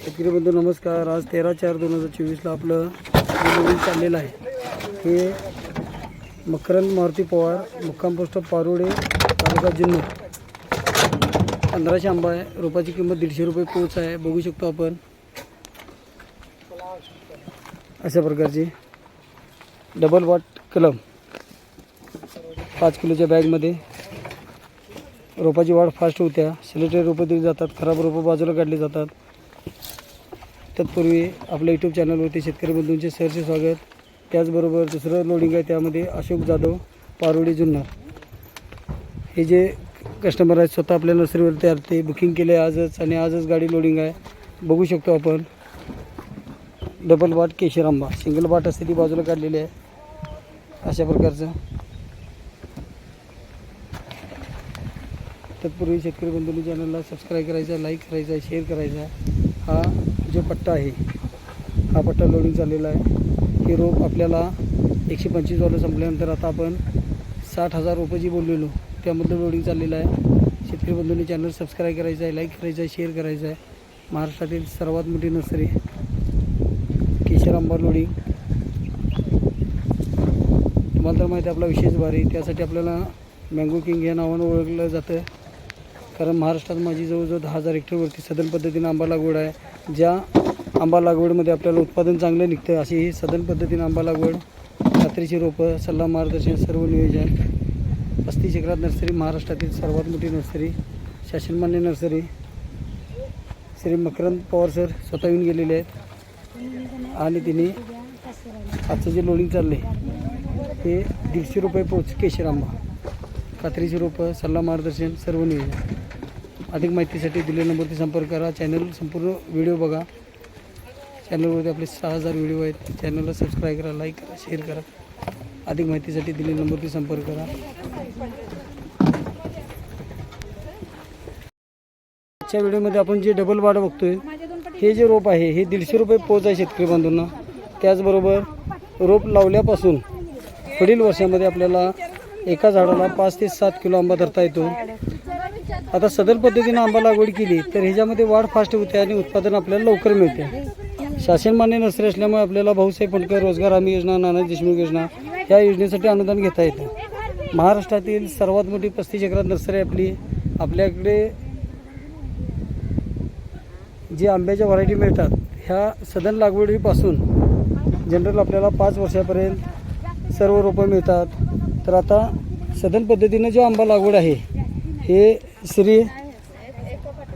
शेतकरी बंधू नमस्कार. आज तेरा चार दोन हजार चोवीसला आपलं नवीन चाललेलं आहे. हे मकरंद मारुती पवार मुक्काम पोस्ट पारोडे तालुका जुन्नर. पंधराशे आंबा आहे. रोपाची किंमत दीडशे रुपये पोच आहे. बघू शकतो आपण. अशा प्रकारची डबल वाट कलम. पाच किलोच्या बॅगमध्ये रोपाची वाढ फास्ट होत्या. सिलेटेड रोपं दिली जातात. खराब रोपं बाजूला काढली जातात. तत्पूर्वी आपल्या यूट्यूब चॅनलवरती शेतकरी बंधूंचे सहर्ष स्वागत. त्याचबरोबर दुसरं लोडिंग आहे त्यामध्ये अशोक जाधव पारोडी जुन्नर. हे जे कस्टमर आहेत स्वतः आपल्या नर्सरीवरती आले ते बुकिंग केले आजच आणि आजच गाडी लोडिंग आहे. बघू शकतो आपण. डबल बाट केशर आंबा सिंगल बाट असते ती बाजूला काढलेली आहे. अशा प्रकारचं. तत्पूर्वी शेतकरी बंधूंनी चॅनलला सबस्क्राईब करायचं आहे लाईक करायचा आहे शेअर करायचा. आहे हा जो पट्टा आहे हा पट्टा लोडिंग चाललेला आहे. हे रोप आपल्याला एकशे पंचवीस डॉलर संपल्यानंतर आता आपण साठ हजार रुपये जी बोललेलो त्यामधलं लोडिंग चाललेलं आहे. शेतकरी बंधूंनी चॅनल सबस्क्राईब करायचं आहे लाईक करायचं आहे शेअर करायचं आहे. महाराष्ट्रातील सर्वात मोठी नर्सरी केशर आंबा लोडिंग तुम्हाला तर माहिती आहे आपला विशेष भारी त्यासाठी आपल्याला मँगो किंग या नावानं ओळखलं जातं. कारण महाराष्ट्रात माझी जवळजवळ दहा हजार हेक्टरवरती सदन पद्धतीनं आंबा लागवड आहे. ज्या आंबा लागवडमध्ये आपल्याला उत्पादन चांगलं निघतं अशी ही सदन पद्धतीनं आंबा लागवड खात्रीची रोपं सल्ला मार्गदर्शन सर्व नियोजन. पस्तीस एकरात नर्सरी महाराष्ट्रातील सर्वात मोठी नर्सरी शासनमान्य नर्सरी. श्री मकरंद पवार सर स्वतः येऊन गेलेले आहेत. आणि तिने आजचं जे लोडिंग चाललं आहे ते दीडशे रुपये पोच केशर आंबा. कात्रीची रोपं सल्ला मार्गदर्शन सर्व नियोजन. अधिक माहितीसाठी दिलेल्या नंबरवरती संपर्क करा. चॅनल संपूर्ण व्हिडिओ बघा. चॅनलवरती आपले सहा हजार व्हिडिओ आहेत. चॅनलला सबस्क्राईब करा लाईक करा शेअर करा. अधिक माहितीसाठी दिलेल्या नंबरवरती संपर्क करा. आजच्या व्हिडिओमध्ये आपण जे डबल वाढ बघतोय हे जे रोप आहे हे दीडशे रुपये पोच आहे शेतकरी बांधूंना. त्याचबरोबर रोप लावल्यापासून पुढील वर्षामध्ये आपल्याला एका झाडाला पाच ते सात किलो आंबा धरता येतो. आता सदर पद्धतीनं आंबा लागवड केली तर ह्याच्यामध्ये वाढ फास्ट होते आणि उत्पादन आपल्याला लवकर मिळते. शासन मान्य नसरे असल्यामुळे आपल्याला भाऊसाहेब फंडकर रोजगार हमी योजना नाना देशमुख योजना या योजनेसाठी अनुदान घेता येतं. महाराष्ट्रातील सर्वात मोठी पस्तीस एकरात नर्सरी आपली. आपल्याकडे जे आंब्याच्या व्हरायटी मिळतात ह्या सदन लागवडीपासून जनरल आपल्याला पाच वर्षापर्यंत सर्व रोपं मिळतात. तर आता सदन पद्धतीनं जो आंबा लागवड आहे हे श्री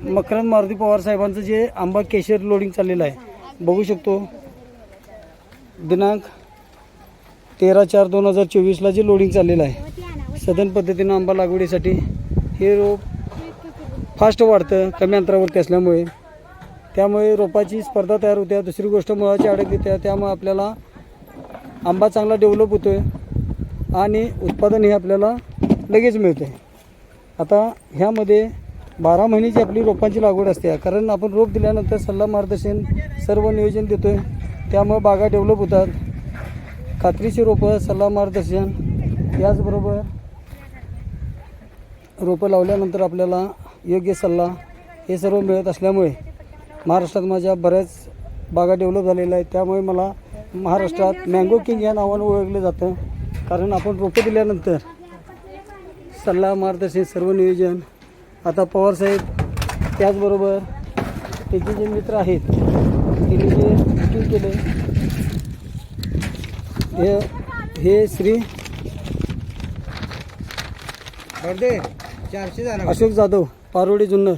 मकरंद मारुती पवार साहेबांचं जे आंबा केशर लोडिंग चाललेलं आहे. बघू शकतो. दिनांक तेरा चार दोन हजार चोवीसला जे लोडिंग चाललेलं आहे. सदन पद्धतीनं आंबा लागवडीसाठी हे रोप फास्ट वाढतं कमी अंतरावरती असल्यामुळे. त्यामुळे रोपाची स्पर्धा तयार होते दुसरी गोष्ट मुळाची अडक येते त्यामुळे आपल्याला आंबा चांगला डेव्हलप होतो आहे आणि उत्पादन हे आपल्याला लगेच मिळते आता ह्यामध्ये बारा महिन्याची आपली रोपांची लागवड असते. कारण आपण रोप दिल्यानंतर सल्ला मार्गदर्शन सर्व नियोजन देतो आहे त्यामुळे बागा डेव्हलप होतात. खात्रीची रोपं सल्ला मार्गदर्शन याचबरोबर रोपं लावल्यानंतर आपल्याला योग्य सल्ला हे सर्व मिळत असल्यामुळे महाराष्ट्रात माझ्या बऱ्याच बागा डेव्हलप झालेल्या आहेत. त्यामुळे मला महाराष्ट्रात मँगो किंग या नावानं ओळखलं जातं. कारण आपण रोपं दिल्यानंतर सल्ला मार्गदर्शन सर्व नियोजन. आता पवारसाहेब त्याचबरोबर त्याचे जे मित्र आहेत त्यांनी जे बुकिंग केले हे हे श्री अशोक जाधव पारोडी जुन्नर.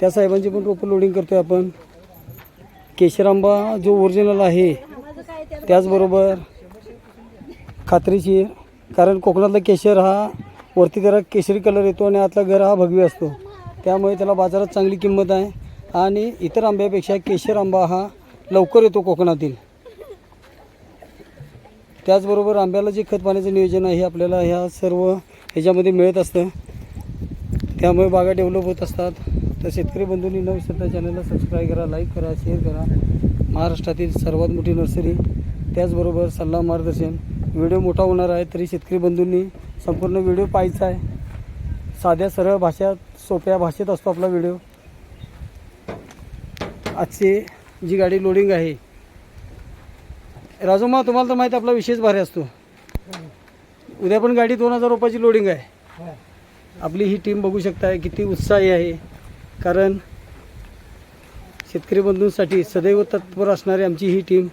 त्या साहेबांची पण रोपं लोडिंग करतोय आपण. केशर आंबा जो ओरिजिनल आहे त्याचबरोबर खात्रीशीर कारण कोकणातला केशर हा वरती जरा केशरी कलर येतो आणि आतला घर हा भगवी असतो. त्यामुळे त्याला बाजारात चांगली किंमत आहे. आणि इतर आंब्यापेक्षा केशर आंबा हा लवकर येतो कोकणातील. त्याचबरोबर आंब्याला जे खत पाण्याचं नियोजन आहे हे आपल्याला ह्या सर्व ह्याच्यामध्ये मिळत असतं. त्यामुळे बागा डेव्हलप होत असतात. तर शेतकरी बंधूंनी न विसरता चॅनलला सबस्क्राईब करा लाईक करा शेअर करा. महाराष्ट्रातील सर्वात मोठी नर्सरी त्याचबरोबर सल्ला मार्गदर्शन. व्हिडिओ मोठा होणार आहे तरी शेतकरी बंधूंनी संपूर्ण व्हिडिओ पाहायचा आहे. साध्या सरळ भाषा सोप्या भाषेत असतो आपला व्हिडिओ. आजची जी गाडी लोडिंग आहे. राजूमा तुम्हाला तर माहीत आपला विशेष भारी असतो. उद्या पण गाडी दोन हजार रुपयाची लोडिंग आहे. आपली ही टीम बघू शकताय किती उत्साही आहे. कारण शेतकरी बंधूंसाठी सदैव तत्पर असणारी आमची ही टीम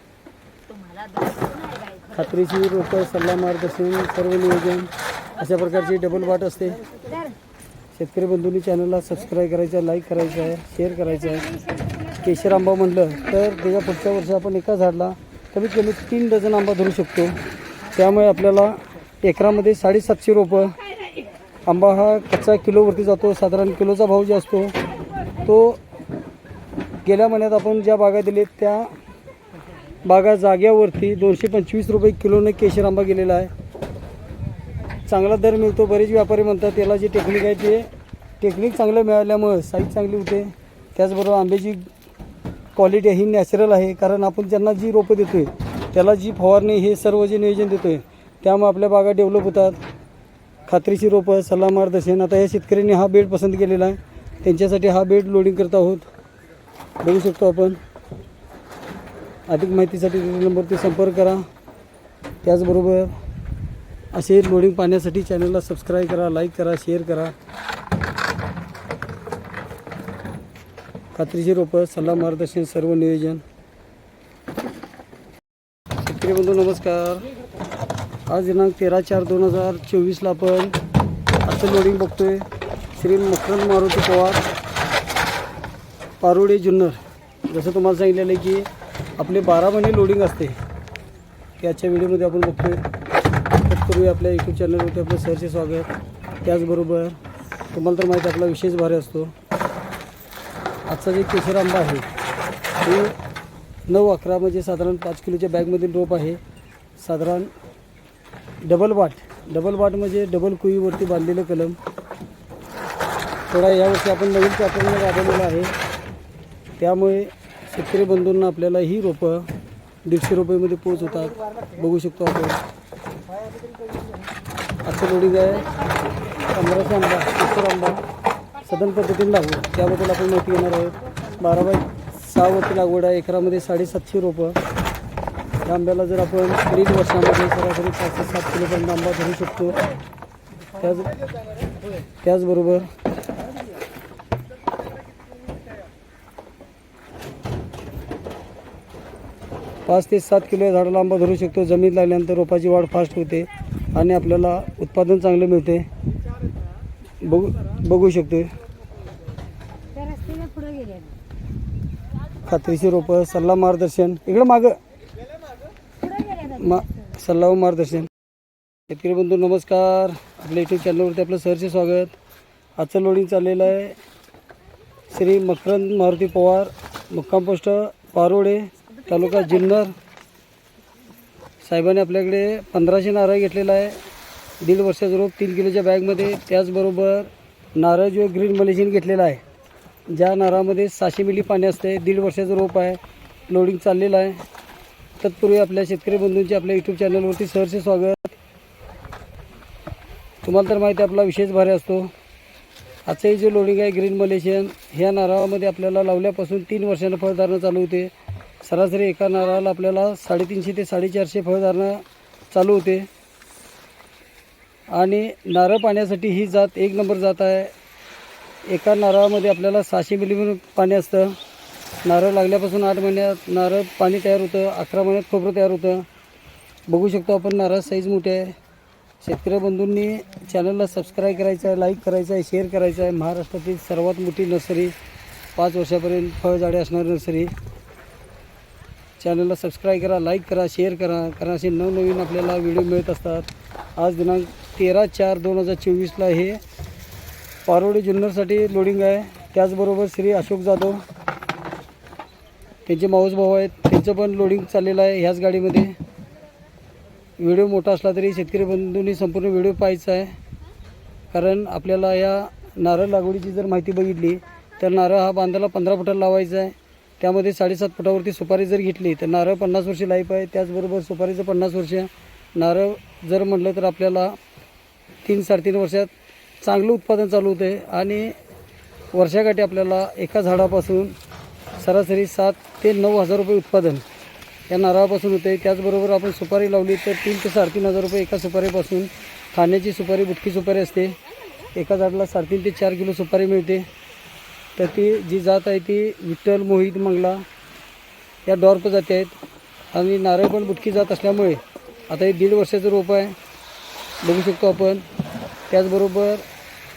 खात्रीशीर रोपं सल्ला मार्गदर्शन सर्व नियोजन अशा प्रकारची डबल वाट असते. शेतकरी बंधूंनी चॅनलला सबस्क्राईब करायचं आहे लाईक करायचं आहे शेअर करायचं आहे. केशर आंबा म्हटलं तर त्याच्या पुढच्या वर्षी आपण एका झाडला कमीत कमी तीन डझन आंबा धरू शकतो. त्यामुळे आपल्याला एकरामध्ये साडेसातशे रोपं. आंबा हा कच्चा किलोवरती जातो साधारण किलोचा भाव जो असतो तो गेल्या महिन्यात आपण ज्या बागा दिलेत त्या बागा जाग्यावरती दोनशे पंचवीस रुपये किलोने केशर आंबा गेलेला आहे. चांगला दर मिळतो बरेच व्यापारी म्हणतात त्याला जे टेक्निक आहे ते टेक्निक चांगलं मिळाल्यामुळं साईज चांगली होते. त्याचबरोबर आंब्याची क्वालिटी ही नॅचरल आहे कारण आपण ज्यांना जी रोपं देतो आहे त्याला जी फवारणी हे सर्व जे नियोजन देतो आहे त्यामुळे आपल्या बागा डेव्हलप होतात. खात्रीची रोपं सल्ला मार्गदर्शन आता या शेतकऱ्यांनी हा बेड पसंत केलेला आहे. त्यांच्यासाठी हा बेड लोडिंग करत आहोत. बघू शकतो आपण. अधिक माहितीसाठी नंबरती संपर्क करा. त्याचबरोबर असे लोडिंग पाहण्यासाठी चॅनलला सबस्क्राईब करा लाईक करा शेअर करा. खात्रीशीर रोपं सल्ला मार्गदर्शन सर्व नियोजन. शेतकरी बंधू नमस्कार. आज दिनांक तेरा चार दोन हजार चोवीसला आपण आजचं लोडिंग बघतोय. श्री मकरंद मारुती पवार पारोडे जुन्नर. जसं तुम्हाला सांगितलेलं आहे की आपले बारा महिने लोडिंग असते. त्याच्या व्हिडिओमध्ये आपण बघतोय. तत्पूर्वी आपल्या यूट्यूब चॅनलवरती आपलं सरचे स्वागत. त्याचबरोबर तुम्हाला तर माहिती आपला विशेष भारी असतो. आजचा जे केशर आंबा आहे ते नऊ अकरा म्हणजे साधारण पाच किलोच्या बॅगमधील रोप आहे. साधारण डबल वाट डबल वाट म्हणजे डबल कुईवरती बांधलेलं कलम. थोडा यावर्षी आपण नवीन पॅटर्न राबवलेला आहे. त्यामुळे शेतकरी बंधूंना आपल्याला ही रोपं दीडशे रुपयेमध्ये पोहोचवतात बघू शकतो आपण. आजचं लोडिंग आहे. पंधराशे आंबा सत्तर आंबा सदन पद्धतीने लागवड त्याबद्दल आपण माहिती घेणार आहोत. बारा बाय सहावरती लागवड आहे. एकरामध्ये साडेसातशे रोपं. या आंब्याला जर आपण दीड वर्षामध्ये सरासरी पाच ते सात किलोपर्यंत आंबा धरू शकतो. त्याच त्याचबरोबर पाच ते सात किलो या झाडाला आंबा धरू शकतो. जमीन लागल्यानंतर रोपाची वाढ फास्ट होते आणि आपल्याला उत्पादन चांगलं मिळते. बघू बघू शकतो खात्रीशी रोपं सल्ला मार्गदर्शन. इकडं मागं. मा सल्ला व मार्गदर्शन. शेतकरी बंधू नमस्कार. आपल्या यूट्यूब चॅनलवरती आपलं सहर्ष स्वागत. आजचं लोडिंग चाललेलं आहे. श्री मकरंद मारुती पवार मुक्काम पोस्ट पारोडे तालुका जुन्नर. साहेबांनी आपल्याकडे पंधराशे नारळ घेतलेला आहे. दीड वर्षाचं रोप तीन किलोच्या बॅगमध्ये. त्याचबरोबर नारळ जो ग्रीन मलेशियन घेतलेला आहे. ज्या नारळामध्ये सहाशे मिली पाणी असते. दीड वर्षाचं रोप आहे. लोडिंग चाललेलं आहे. तत्पूर्वी आपल्या शेतकरी बंधूंचे आपल्या यूट्यूब चॅनलवरती सहर्ष स्वागत. तुम्हाला तर माहिती आपला विशेष भारी असतो. आजचंही जे लोडिंग आहे ग्रीन मलेशियन ह्या नारळामध्ये आपल्याला लावल्यापासून तीन वर्षानं फळधारणा चालू होते. सरासरी एका नारळाला आपल्याला साडेतीनशे ते साडेचारशे फळधारणा चालू होते. आणि नारळ पाण्यासाठी ही जात एक नंबर जात आहे. एका नारळामध्ये आपल्याला सहाशे मिलीमीटर पाणी असतं. नारळ लागल्यापासून आठ महिन्यात नारळ पाणी तयार होतं अकरा महिन्यात खोबरं तयार होतं. बघू शकतो आपण नारळ साईज मोठी आहे. शेतकरी बंधूंनी चॅनलला सबस्क्राईब करायचं आहे लाईक करायचं आहे शेअर करायचं आहे. महाराष्ट्रातील सर्वात मोठी नर्सरी पाच वर्षापर्यंत फळझाडे असणारी नर्सरी. चॅनलला सबस्क्राईब करा लाईक करा शेअर करा कारण असे नवनवीन आपल्याला व्हिडिओ मिळत असतात. आज दिनांक तेरा चार दोन हजार चोवीसला हे पारोडी जुन्नरसाठी लोडिंग आहे. त्याचबरोबर श्री अशोक जाधव त्यांचे माऊस भाऊ आहेत त्यांचं पण लोडिंग चाललेलं आहे ह्याच गाडीमध्ये. व्हिडिओ मोठा असला तरी शेतकरी बंधूंनी संपूर्ण व्हिडिओ पाहायचा आहे. कारण आपल्याला या नारळ लागवडीची जर माहिती बघितली तर नारळ हा बांधाला पंधरा फुटाला लावायचा आहे. त्यामध्ये साडेसात फुटावरती सुपारी जर घेतली तर नारळ पन्नास वर्षे लाईफ आहे. त्याचबरोबर सुपारीचं पन्नास वर्ष. नारळ जर म्हटलं तर आपल्याला तीन साडेतीन वर्षात चांगलं उत्पादन चालू होतं आणि वर्षाकाठी आपल्याला एका झाडापासून सरासरी सात ते नऊ हजार रुपये उत्पादन या नारळापासून होते त्याचबरोबर आपण सुपारी लावली तर तीन ते साडेतीन हजार रुपये एका सुपारीपासून. खाण्याची सुपारी बुटकी सुपारी असते. एका झाडाला साडेतीन ते चार किलो सुपारी मिळते. तर ती जी जात आहे ती विठ्ठल मोहित मंगला या डॉर्प जाती आहेत. आणि नारळ पण बुटकी जात असल्यामुळे आता हे दीड वर्षाचं रोप आहे. बघू शकतो आपण. त्याचबरोबर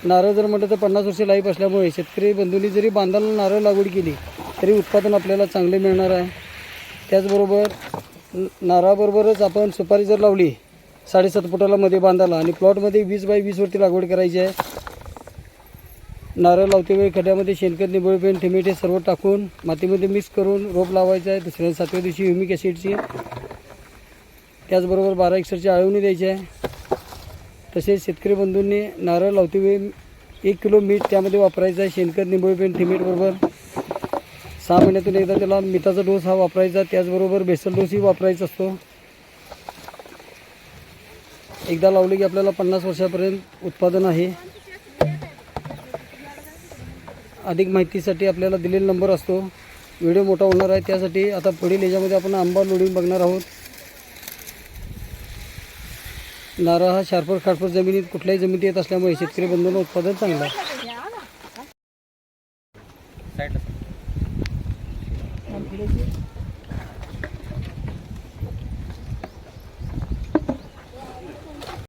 नारळ जर म्हटलं तर पन्नास वर्ष लाईफ असल्यामुळे शेतकरी बंधूंनी जरी बांधाला नारळ लागवड केली तरी उत्पादन आपल्याला चांगले मिळणार आहे. त्याचबरोबर नारळाबरोबरच आपण सुपारी जर लावली साडेसात फुटाला मध्ये बांधाला आणि प्लॉटमध्ये वीस बाय वीसवरती लागवड करायची आहे नारळ लावते वेळी खड्यामध्ये शेणखत निंबोळी पेंट ठिमेटे सर्व टाकून मातीमध्ये मिक्स करून रोप लावायचं आहे. दुसऱ्या सातव्या दिवशी ह्युमिक ॲसिडची त्याचबरोबर बारा एकसरची आळवणी द्यायची आहे. तसेच शेतकरी बंधूंनी नारळ लावते वेळी एक किलो मीठ त्यामध्ये वापरायचं आहे. शेणखत निंबोळी पेंट ठिमेटबरोबर सहा महिन्यातून एकदा त्याला मिठाचा डोस हा वापरायचा त्याचबरोबर बेसल डोसही वापरायचा असतो. एकदा लावले की आपल्याला पन्नास वर्षापर्यंत उत्पादन आहे. अधिक माहितीसाठी आपल्याला दिलेला नंबर असतो. व्हिडिओ मोठा होणार आहे त्यासाठी आता पुढील याच्यामध्ये आपण आंबा लोडून बघणार आहोत. नारळ हा शार्पर खाडपर जमिनीत कुठल्याही जमिनीत येत असल्यामुळे शेतकरी बंधूंना उत्पादन चांगलं